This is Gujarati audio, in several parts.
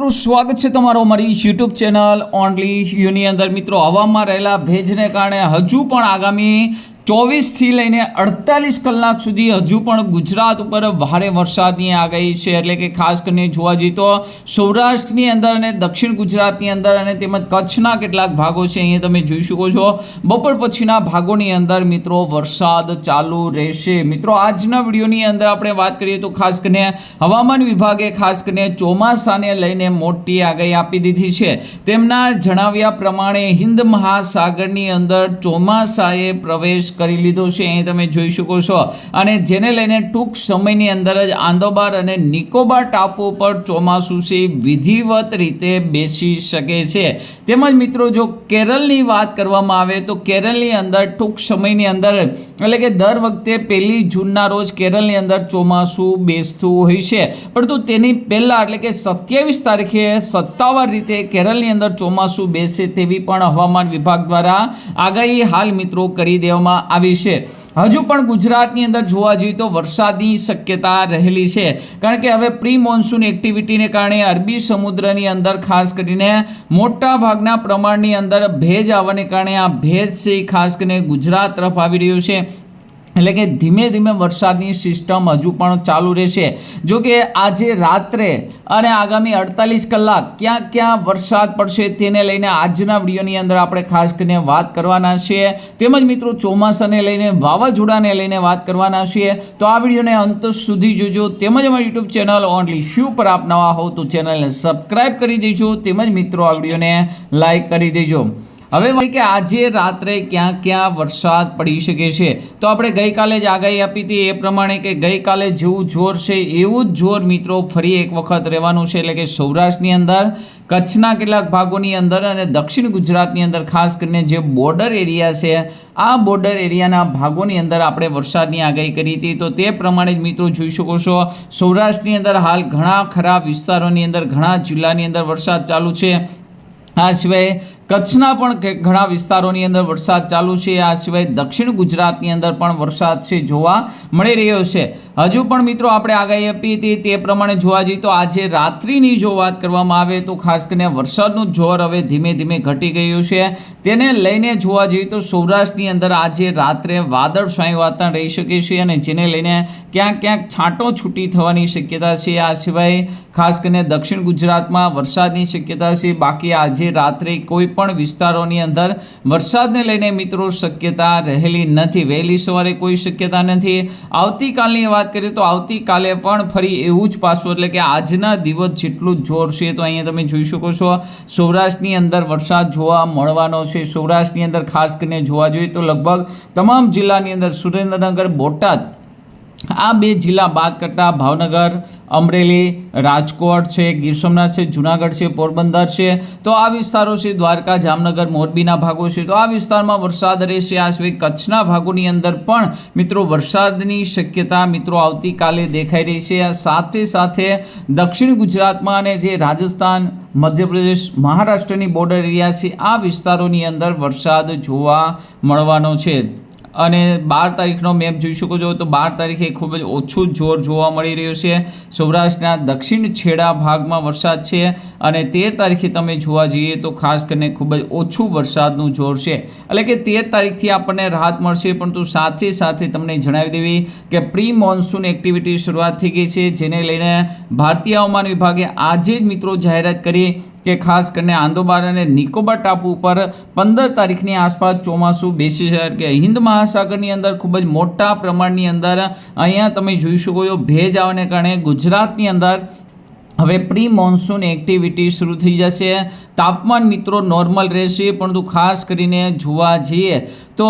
મિત્રો, સ્વાગત છે તમારો અમારી યુટ્યુબ ચેનલ ઓનલી યુની અંદર. મિત્રો, હવામાં રહેલા ભેજને કારણે હજુ પણ આગામી ચોવીસથી લઈને અડતાલીસ કલાક સુધી હજુ પણ ગુજરાત ઉપર ભારે વરસાદની આગાહી છે. એટલે કે ખાસ કરીને જોવા જઈએ તો સૌરાષ્ટ્રની અંદર અને દક્ષિણ ગુજરાતની અંદર અને તેમજ કચ્છના કેટલાક ભાગો છે, અહીંયા તમે જોઈ શકો છો. બપોર પછીના ભાગોની અંદર મિત્રો વરસાદ ચાલુ રહેશે. મિત્રો, આજના વિડીયોની અંદર આપણે વાત કરીએ તો ખાસ કરીને હવામાન વિભાગે ખાસ કરીને ચોમાસાને લઈને મોટી આગાહી આપી દીધી છે. તેમના જણાવ્યા પ્રમાણે હિન્દ મહાસાગરની અંદર ચોમાસાએ પ્રવેશ કરી લીધો છે, અહીં તમે જોઈ શકો છો. અને જેને લઈને ટૂંક સમયની અંદર જ આંદોબાર અને નિકોબાર ટાપુ પર ચોમાસું છે, વિધિવત રીતે બેસી શકે છે. તેમજ મિત્રો, જો કેરળની વાત કરવામાં આવે તો કેરળની અંદર ટૂંક સમયની અંદર, એટલે કે દર વખતે પહેલી જૂનના રોજ કેરળની અંદર ચોમાસું બેસતું હોય છે. પરંતુ તેની પહેલાં, એટલે કે સત્યાવીસ તારીખે સત્તાવાર રીતે કેરળની અંદર ચોમાસું બેસે તેવી પણ હવામાન વિભાગ દ્વારા આગાહી હાલ મિત્રો કરી દેવામાં આવી છે. હજુ પણ ગુજરાતની અંદર જોવા જઈએ તો વરસાદની શક્યતા રહેલી છે. કારણ કે હવે પ્રી મોન્સૂન એક્ટિવિટીને કારણે અરબી સમુદ્રની અંદર ખાસ કરીને મોટા ભાગના પ્રમાણની અંદર ભેજ આવવાને કારણે આ ભેજ છે ખાસ કરીને ગુજરાત તરફ આવી રહ્યો છે. એટલે કે ધીમે ધીમે વરસાદની સિસ્ટમ હજુ પણ ચાલુ રહેશે. જો કે આજે રાત્રે અને આગામી અડતાલીસ કલાક ક્યાં ક્યાં વરસાદ પડશે તેને લઈને આજના વિડીયોની અંદર આપણે ખાસ કરીને વાત કરવાના છીએ. તેમજ મિત્રો ચોમાસાને લઈને વાવાઝોડાને લઈને વાત કરવાના છીએ. તો આ વિડીયોને અંત સુધી જોજો. તેમજ અમારી યુટ્યુબ ચેનલ ઓનલી શ્યુ પર આપ નવા હો તો ચેનલને સબસ્ક્રાઈબ કરી દેજો. તેમજ મિત્રો આ વિડીયોને લાઈક કરી દેજો. હવે કે આજે રાત્રે ક્યાં ક્યાં વરસાદ પડી શકે છે. તો આપણે ગઈકાલે જ આગાહી આપી હતી એ પ્રમાણે કે ગઈકાલે જેવું જોર છે એવું જ જોર મિત્રો ફરી એક વખત રહેવાનું છે. એટલે કે સૌરાષ્ટ્રની અંદર, કચ્છના કેટલાક ભાગોની અંદર અને દક્ષિણ ગુજરાતની અંદર, ખાસ કરીને જે બોર્ડર એરિયા છે, આ બોર્ડર એરિયાના ભાગોની અંદર આપણે વરસાદની આગાહી કરી હતી. તો તે પ્રમાણે જ મિત્રો જોઈ શકો છો, સૌરાષ્ટ્રની અંદર હાલ ઘણા ખરા વિસ્તારોની અંદર, ઘણા જિલ્લાની અંદર વરસાદ ચાલુ છે. આ સિવાય કચ્છના પણ ઘણા વિસ્તારોની અંદર વરસાદ ચાલુ છે. આ સિવાય દક્ષિણ ગુજરાતની અંદર પણ વરસાદ છે જોવા મળી રહ્યો છે. હજુ પણ મિત્રો આપણે આગાહી આપી હતી તે પ્રમાણે જોવા જઈએ તો આજે રાત્રિની જો વાત કરવામાં આવે તો ખાસ કરીને વરસાદનું જોર હવે ધીમે ધીમે ઘટી ગયું છે. તેને લઈને જોવા જઈએ તો સૌરાષ્ટ્રની અંદર આજે રાત્રે વાદળછાયું વાતાવરણ રહી શકે છે અને જેને લઈને ક્યાંક ક્યાંક છાંટો છૂટી થવાની શક્યતા છે. આ સિવાય ખાસ કરીને દક્ષિણ ગુજરાતમાં વરસાદની શક્યતા છે. બાકી આજે રાત્રે કોઈ વિસ્તારોની અંદર વરસાદને લઈને મિત્રો શક્યતા રહેલી નથી. વહેલી સવારે કોઈ શક્યતા નથી. આવતીકાલની વાત કરીએ તો આવતીકાલે પણ ફરી એવું જ પાછું, એટલે કે આજના દિવસ જેટલું જ જોર છે, તો અહીંયા તમે જોઈ શકો છો, સૌરાષ્ટ્રની અંદર વરસાદ જોવા મળવાનો છે. સૌરાષ્ટ્રની અંદર ખાસ કરીને જોવા જોઈએ તો લગભગ તમામ જિલ્લાની અંદર સુરેન્દ્રનગર, બોટાદ આ બે જિલ્લા બાદ કરતાં ભાવનગર, અમરેલી, રાજકોટ છે, ગીર સોમનાથ છે, જુનાગઢ છે, પોરબંદર છે. તો આ વિસ્તારો છે, દ્વારકા, જામનગર, મોરબીના ભાગો છે. તો આ વિસ્તારમાં વરસાદ રહેશે. આ સિવાય કચ્છના ભાગોની અંદર પણ મિત્રો વરસાદની શક્યતા મિત્રો આવતીકાલે દેખાઈ રહી છે. આ સાથે સાથે દક્ષિણ ગુજરાતમાં અને જે રાજસ્થાન, મધ્યપ્રદેશ, મહારાષ્ટ્રની બોર્ડર એરિયા છે, આ વિસ્તારોની અંદર વરસાદ જોવા મળવાનો છે. અને બાર તારીખનો મેપ જોઈ શકો છો તો બાર તારીખે ખૂબ જ ઓછું જોર જોવા મળી રહ્યું છે. સૌરાષ્ટ્રના દક્ષિણ છેડા ભાગમાં વરસાદ છે અને તેર તારીખે તમે જોવા જઈએ તો ખાસ કરીને ખૂબ જ ઓછું વરસાદનું જોર છે. એટલે કે તેર તારીખથી આપણને રાહત મળશે, પરંતુ સાથે સાથે તમને જણાવી દેવી કે પ્રી મોન્સૂન એક્ટિવિટી શરૂઆત થઈ ગઈ છે, જેને લઈને ભારતીય હવામાન વિભાગે આજે જ મિત્રો જાહેરાત કરી કે ખાસ કરીને આંદોબાર અને નિકોબાર ટાપુ ઉપર પંદર તારીખની આસપાસ ચોમાસું બેસી છે. કે હિન્દ મહાસાગરની અંદર ખૂબ જ મોટા પ્રમાણની અંદર અહીંયા તમે જોઈ શકો છો ભેજ આવવાને કારણે ગુજરાતની અંદર હવે પ્રી મોન્સૂન એક્ટિવિટી શરૂ થઈ જશે. તાપમાન મિત્રો નોર્મલ રહેશે, પરંતુ ખાસ કરીને જોવા જઈએ તો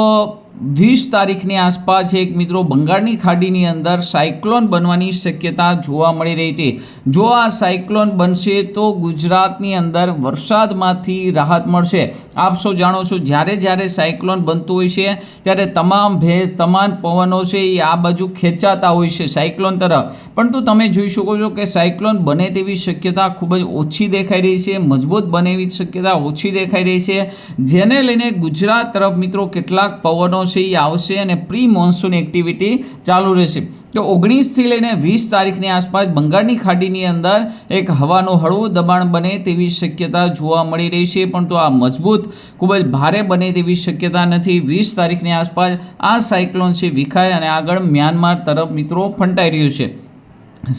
વીસ તારીખની આસપાસ એક મિત્રો બંગાળની ખાડીની અંદર સાયક્લોન બનવાની શક્યતા જોવા મળી રહી હતી. જો આ સાયક્લોન બનશે તો ગુજરાતની અંદર વરસાદમાંથી રાહત મળશે. આપ સૌ જાણો છો, જ્યારે જ્યારે સાયક્લોન બનતું હોય છે, ત્યારે તમામ ભેજ, તમામ પવનો છે એ આ બાજુ ખેંચાતા હોય છે સાયક્લોન તરફ. પરંતુ તમે જોઈ શકો છો કે સાયક્લોન બને તેવી શક્યતા ખૂબ જ ઓછી દેખાઈ રહી છે, મજબૂત બને એવી શક્યતા ઓછી દેખાઈ રહી છે. જેને લઈને ગુજરાત તરફ મિત્રો કેટલાક પવનો છે એ આવશે અને પ્રી મોન્સૂન એક્ટિવિટી ચાલુ રહેશે. તો ઓગણીસથી લઈને વીસ તારીખની આસપાસ બંગાળની ખાડીની અંદર એક હવાનું હળવું દબાણ બને તેવી શક્યતા જોવા મળી રહી છે. પરંતુ આ મજબૂત, ખૂબ જ ભારે બને તેવી શક્યતા નથી. વીસ તારીખની આસપાસ આ સાયક્લોન છે વિખાય અને આગળ મ્યાનમાર તરફ મિત્રો ફંટાઈ રહ્યું છે.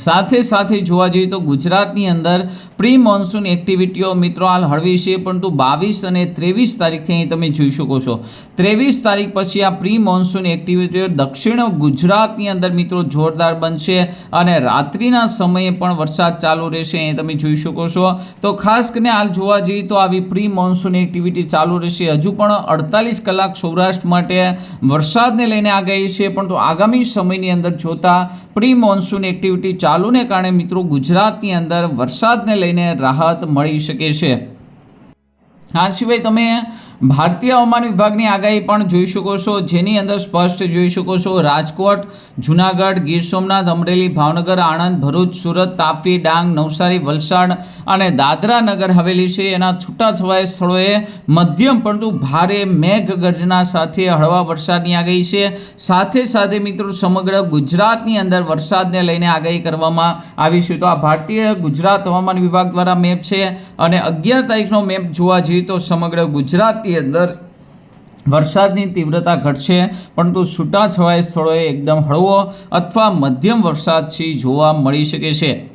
સાથે સાથે જોવા જઈએ તો ગુજરાતની અંદર પ્રી મોન્સૂન એક્ટિવિટીઓ મિત્રો હાલ હળવી છે, પરંતુ બાવીસ અને ત્રેવીસ તારીખથી અહીં તમે જોઈ શકો છો. ત્રેવીસ તારીખ પછી આ પ્રી મોન્સૂન એક્ટિવિટીઓ દક્ષિણ ગુજરાતની અંદર મિત્રો જોરદાર બનશે અને રાત્રિના સમયે પણ વરસાદ ચાલુ રહેશે, અહીં તમે જોઈ શકો છો. તો ખાસ કરીને હાલ જોવા જઈએ તો આવી પ્રી મોન્સૂન એક્ટિવિટી ચાલુ રહેશે. હજુ પણ અડતાલીસ કલાક સૌરાષ્ટ્ર માટે વરસાદને લઈને આગાહી છે, પરંતુ આગામી સમયની અંદર જોતા પ્રી મોન્સૂન એક્ટિવિટી ચાલુને કારણે મિત્રો ગુજરાતની અંદર વરસાદને લઈને રાહત મળી શકે છે. આ સિવાય તમે ભારતીય હવામાન વિભાગની આગાહી પણ જોઈ શકો છો. જેની અંદર સ્પષ્ટ જોઈ શકો છો. રાજકોટ, જુનાગઢ, ગીર સોમનાથ, અમરેલી, ભાવનગર, આણંદ, ભરૂચ, સુરત, તાપી, ડાંગ, નવસારી, વલસાડ અને દાદરા નગર હવેલી છે. એના છૂટાછવાયા સ્થળોએ મધ્યમ પરંતુ ભારે મેઘ સાથે હળવા વરસાદની આગાહી છે. સાથે સાથે મિત્રો સમગ્ર ગુજરાતની અંદર વરસાદને લઈને આગાહી કરવામાં આવી છે. તો આ ભારતીય ગુજરાત હવામાન વિભાગ દ્વારા મેપ છે અને અગિયાર તારીખનો મેપ જોવા જઈએ તો સમગ્ર ગુજરાતની અંદર વરસાદની તીવ્રતા ઘટશે, પરંતુ છૂટાછવાયા સ્થળોએ એકદમ હળવો અથવા મધ્યમ વરસાદથી જોવા મળી શકે છે.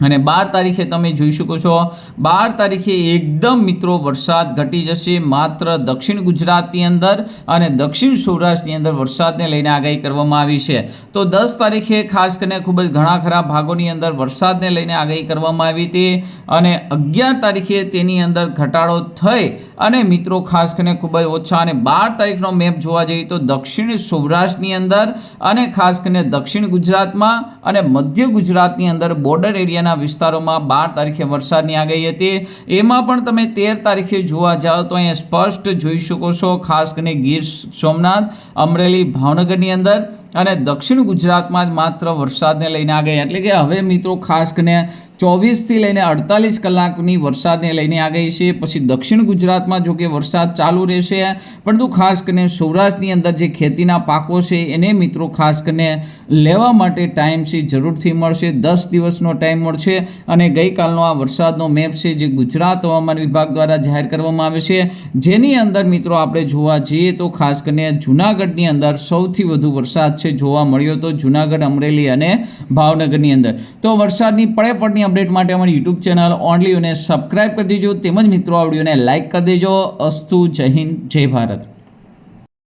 અને બાર તારીખે તમે જોઈ શકો છો, બાર તારીખે એકદમ મિત્રો વરસાદ ઘટી જશે, માત્ર દક્ષિણ ગુજરાતની અંદર અને દક્ષિણ સૌરાષ્ટ્રની અંદર વરસાદને લઈને આગાહી કરવામાં આવી છે. તો દસ તારીખે ખાસ કરીને ખૂબ જ ઘણા ખરા ભાગોની અંદર વરસાદને લઈને આગાહી કરવામાં આવી હતી અને અગિયાર તારીખે તેની અંદર ઘટાડો થઈ અને મિત્રો ખાસ કરીને ખૂબ જ ઓછા અને બાર તારીખનો મેપ જોવા જઈએ તો દક્ષિણ સૌરાષ્ટ્રની અંદર અને ખાસ કરીને દક્ષિણ ગુજરાતમાં અને મધ્ય ગુજરાતની અંદર બોર્ડર એરિયાના વિસ્તારોમાં બાર તારીખે વરસાદની આગાહી હતી. એમાં પણ તમે તેર તારીખે જોવા જાઓ તો અહીંયા સ્પષ્ટ જોઈ શકો છો, ખાસ કરીને ગીર સોમનાથ, અમરેલી, ભાવનગરની અંદર અને દક્ષિણ ગુજરાતમાં જ માત્ર વરસાદને લઈને આગાહી. એટલે કે હવે મિત્રો ખાસ કરીને ચોવીસથી લઈને અડતાલીસ કલાકની વરસાદને લઈને આગાહી છે. પછી દક્ષિણ ગુજરાતમાં જો કે વરસાદ ચાલુ રહેશે, પરંતુ ખાસ કરીને સૌરાષ્ટ્રની અંદર જે ખેતીના પાકો છે એને મિત્રો ખાસ કરીને લેવા માટે ટાઈમ છે, જરૂરથી મળશે. દસ દિવસનો ટાઈમ મળશે અને ગઈકાલનો આ વરસાદનો મેપ છે જે ગુજરાત હવામાન વિભાગ દ્વારા જાહેર કરવામાં આવે છે. જેની અંદર મિત્રો આપણે જોવા જઈએ તો ખાસ કરીને જૂનાગઢની અંદર સૌથી વધુ વરસાદ છે જોવા મળ્યો તો જૂનાગઢ, અમરેલી અને ભાવનગરની અંદર. તો વરસાદની પડે પડની અપડેટ માટે અમારી યુટ્યુબ ચેનલ ઓનલી યુને સબસ્ક્રાઈબ કરી દેજો. તેમજ મિત્રો, આ વિડીયોને લાઇક કરી દેજો. અસ્તુ, જય હિન્દ, જય ભારત.